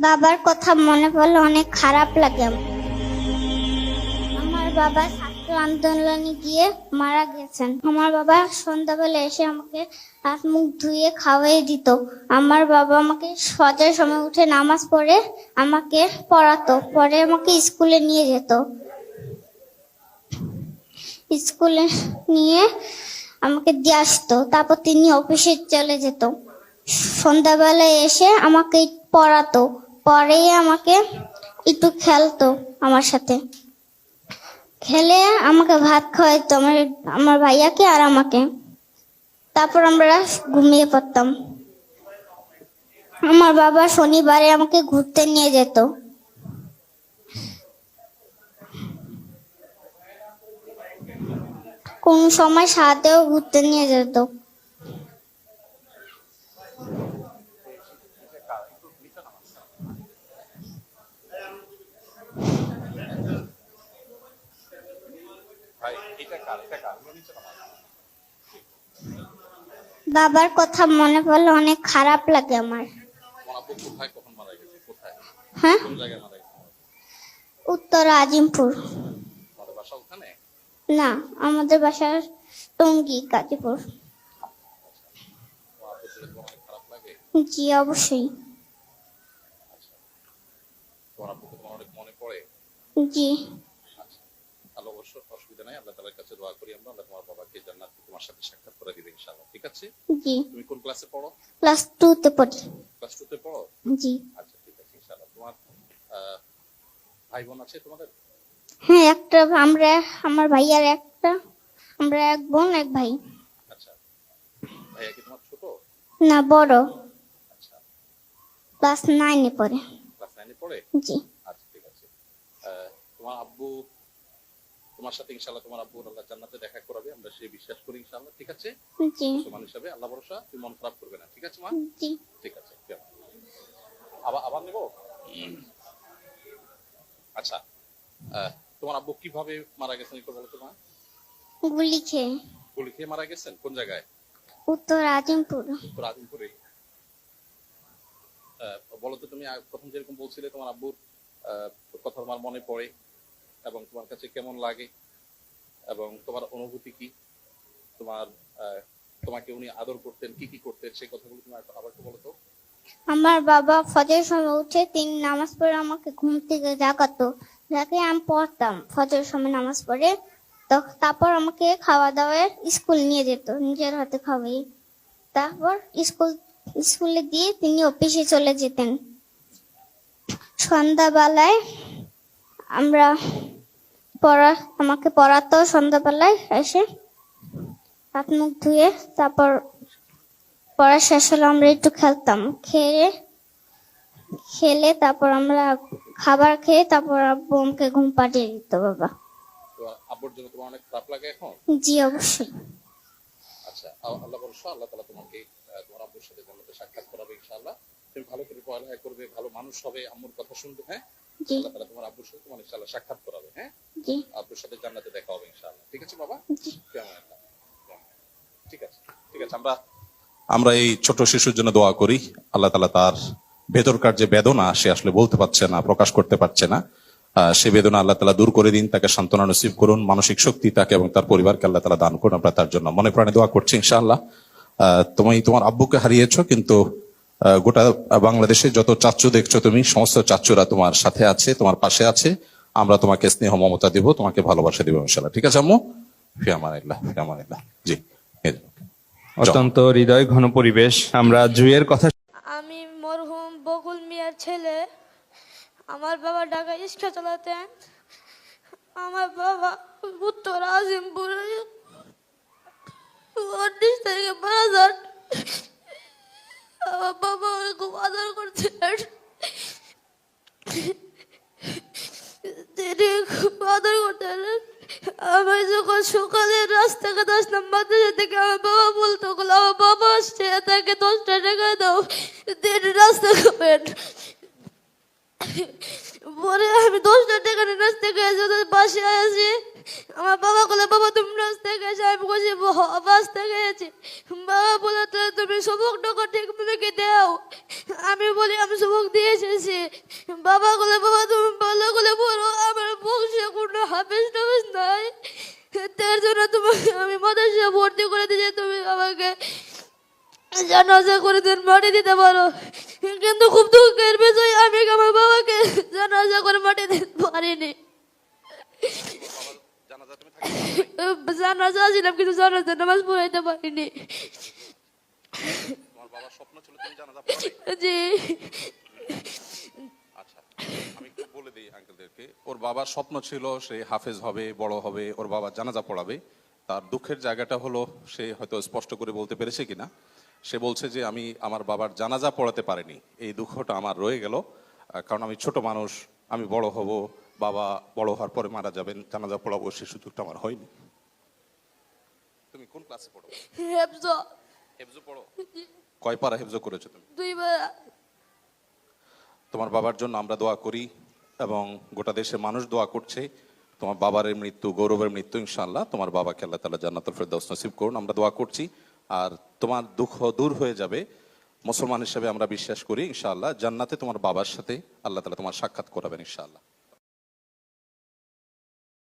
বাবার কথা মনে পড়লে অনেক খারাপ লাগে। আমার। বাবা ছাত্র আন্দোলনে গিয়ে মারা গেছেন। আমার বাবা সন্ধ্যাবেলা এসে আমাকে হাত মুখ ধুয়ে খাওয়াই দিত। আমার বাবা আমাকে সজার সময় উঠে নামাজ পড়ে আমাকে পড়াতো, পরে আমাকে স্কুলে নিয়ে যেত। স্কুলে নিয়ে আমাকে দিয়ে আসতো, তারপর তিনি অফিসে চলে যেত। সন্ধ্যাবেলায় এসে আমাকে পড়াতো। পরে আমাকে একটু খেলতো আমার সাথে। খেলে আমাকে ভাত খাওয়াইতো আমার আমার ভাইয়াকে আর আমাকে। তারপর আমরা ঘুমিয়ে পড়তাম। আমার বাবা শনিবারে আমাকে ঘুরতে নিয়ে যেত। কোন সময় সাথেও ঘুরতে নিয়ে যেত। বাবার কথা মনে পড়লে অনেক খারাপ লাগে আমার। হ্যাঁ? উত্তর আজিমপুর। না আমাদের বাসার টঙ্গী লাগে? জি অবশ্যই। জি আচ্ছা তাহলে অবশ্য অসুবিধা নাই আল্লাহ তালার কাছে দোয়া করি আমরা আল্লাহ তোমার বাবাকে জান্নাত তোমার সাথে সাক্ষাৎ করে দিবে ইনশাআল্লাহ ঠিক আছে? জি। তুমি কোন ক্লাসে পড়ো? ক্লাস টুতে পড়ি। ক্লাস টু তে পড়ো? জি। আচ্ছা ঠিক আছে ইনশাআল্লাহ। তোমার ভাই বোন আছে তোমাদের? হ্যাঁ একটা আমরা আমার ভাইয়ার একটা আমরা এক বোন এক ভাই। আচ্ছা ভাইয়া কি তোমার ছোট? না বড়। আচ্ছা। ক্লাস নাইনে পড়ে। ক্লাস নাইনে পড়ে? জি। আচ্ছা ঠিক আছে। তোমার আব্বু তোমার সাথে ইনশাআল্লাহ তোমার আব্বু আল্লাহ জান্নাতে দেখা করাবে আমরা সেই বিশ্বাস করি ইনশাআল্লাহ ঠিক আছে? জি। মুসলমান হিসাবে আল্লাহ ভরসা তুমি মন খারাপ করবে না ঠিক আছে মা? জি। ঠিক আছে? আবার আবার নেব? আচ্ছা তোমার আব্বু কীভাবে মারা গেছেন একটু বলো তো মা? গুলি খেয়ে। গুলি খেয়ে মারা গেছেন? কোন জায়গায়? উত্তর আজিমপুর তোর আদিমপুরে আহ, বলো তো তুমি প্রথম যেরকম বলছিলে তোমার আব্বুর আহ, কথা তোমার মনে পড়ে। এবং তোমার কাছে কেমন লাগে? এবং তোমার অনুভূতি কি? তোমার তোমাকে উনি আদর করতেন, কি কি করতেন? সেই কথাগুলো তুমি একটু- আবার একটু বলো তো। আমার বাবা ফজর সময় উঠে তিনি নামাজ পড়ে আমাকে ঘুম থেকে জাগাতো। যাকে আমি পড়তাম। ফজর সময় নামাজ পড়ে তারপর আমাকে খাওয়া দাওয়ার স্কুল নিয়ে যেত, নিজের হাতে খাওয়াই। তারপর স্কুল, স্কুলে দিয়ে তিনি অফিসে চলে যেতেন। সন্ধ্যাবেলায় আমরা পড়া আমাকে পড়াতো সন্ধ্যাবেলায় এসে। হাত মুখ ধুয়ে তারপর পড়া শেষ হলে আমরা একটু খেলতাম। খেয়ে খেলে তারপর আমরা খাবার খেয়ে তারপর আব্বু আমাকে ঘুম পাঠিয়ে দিত বাবা। আব্বুর জন্য তোমার অনেক খারাপ লাগে এখন? জি অবশ্যই। আচ্ছা আল্লাহ ভরসা আল্লাহ তালা তোমাকে তোমার আব্বুর সাথে জান্নাতে সাক্ষাৎ করাবে ইনশাআল্লাহ। তুমি ভালো করে পড়ালেখা করবে ভালো মানুষ হবে আম্মুর কথা শুনবে হ্যাঁ? জি। তোমার আব্বুর সাথে তোমার ইনশাআল্লাহ সাক্ষাৎ করাবে হ্যাঁ? জি। আব্বুর সাথে জান্নাতে দেখা হবে ইনশাআল্লাহ। ঠিক আছে বাবা? জি। ঠিক আছে। ঠিক আছে আমরা আমরা এই ছোট শিশুর জন্য দোয়া করি। আল্লাহ তালা তার ভেতরকার যে বেদনা সে আসলে বলতে পারছে না প্রকাশ করতে পারছে না। আহ, সে বেদনা আল্লাহ তালা দূর করে দিন তাকে সান্ত্বনা নসিব করুন মানসিক শক্তি তাকে এবং তার পরিবারকে আল্লাহ তালা দান করুন। আমরা তার জন্য মনে প্রাণে দোয়া করছি ইনশাআল্লাহ। আহ, তুমি তোমার আব্বুকে হারিয়েছো কিন্তু গোটা বাংলাদেশে যত চাচ্চু দেখছ তুমি সমস্ত চাচ্চুরা তোমার সাথে আছে তোমার পাশে আছে। আমরা তোমাকে স্নেহ মমতা দিব তোমাকে ভালোবাসা দিব ইনশাআল্লাহ। ঠিক আছে আম্মু? ফিয়ামানিল্লাহ ফিয়ামানিল্লাহ জি অত্যন্ত হৃদয় ঘন পরিবেশ। আমরা জুয়ের কথা আমি মরহুম বকুল মিয়ার ছেলে। আমার বাবা ঢাকা রিক্সা চালাতেন। আমার বাবা উত্তর আজিমপুরে। উনিশ তারিখে মারা যান আমার বাবা আমাকে খুব করছিলেন তিনি খুব আদর করতেন আমি যখন সকালে রাস্তাঘাট আসলাম মাদ্রাসা থেকে আমার বাবা বলতো "ওগুলো আমার বাবা আসছে, তাকে দশটা টাকা দাও। তিনি রাস্তা খাবেন পরে আমি দশটা টাকা নিয়ে রাস্তা গেছি পাশে আছি। আমার বাবা বলে, বাবা, তুমি রাস্তায় গেছে আমি বলছি "হ- রাস্তায় গেছি বাবা বলে তুমি সবক টাকা ঠিক আমি বলি আমি সবক দিয়ে এসেছি। বাবা বলে বাবা তুমি ভালো করে বলো আমার বংশে কোনো হাফেজ টাফেজ নাই। তার জন্য তোমাকে আমি মাদ্রাসা ভর্তি করে দিয়েছি তুমি আমাকে জানাজা করে দিন মাটি দিতে পারো। কিন্তু খুব দুঃখের বিষয় আমি আমার বাবাকে জানাজা করে মাটি দিতে পারিনি? জানাজা ছিলাম কিন্তু জানাজা নামাজ পড়াইতে পারিনি। বাবার স্বপ্ন ছিল তুমি জানাজা পড়াবে জি। আচ্ছা আমি একটু বলে দিই আঙ্কেলদেরকে ওর বাবার স্বপ্ন ছিল সে হাফেজ হবে বড় হবে ওর বাবা জানাজা পড়াবে। তার দুঃখের জায়গাটা হলো সে হয়তো স্পষ্ট করে বলতে পেরেছে কিনা। সে বলছে যে আমি আমার বাবার জানাজা পড়াতে পারিনি। এই দুঃখটা আমার রয়ে গেল। কারণ আমি ছোট মানুষ আমি বড় হব বাবা বড় হওয়ার পরে মারা যাবেন জানাজা পড়াবো সেই সুযোগটা আমার হয়নি। তুমি কোন ক্লাসে পড়ো? হেফজ। হেফজো পড়ো? কয় পারা হেফজো করেছ তুমি? দুইবার। তোমার বাবার জন্য আমরা দোয়া করি এবং গোটা দেশের মানুষ দোয়া করছে। তোমার বাবার মৃত্যু গৌরবের মৃত্যু ইনশাআল্লাহ। তোমার বাবাকে আল্লাহ তালা জান্নাতুল ফেরদাউস নসিব করুন আমরা দোয়া করছি। আর তোমার দুঃখ দূর হয়ে যাবে মুসলমান হিসেবে আমরা বিশ্বাস করি ইনশাআল্লাহ। জান্নাতে তোমার বাবার সাথে আল্লাহ তালা তোমার সাক্ষাৎ করাবেন ইনশাআল্লাহ।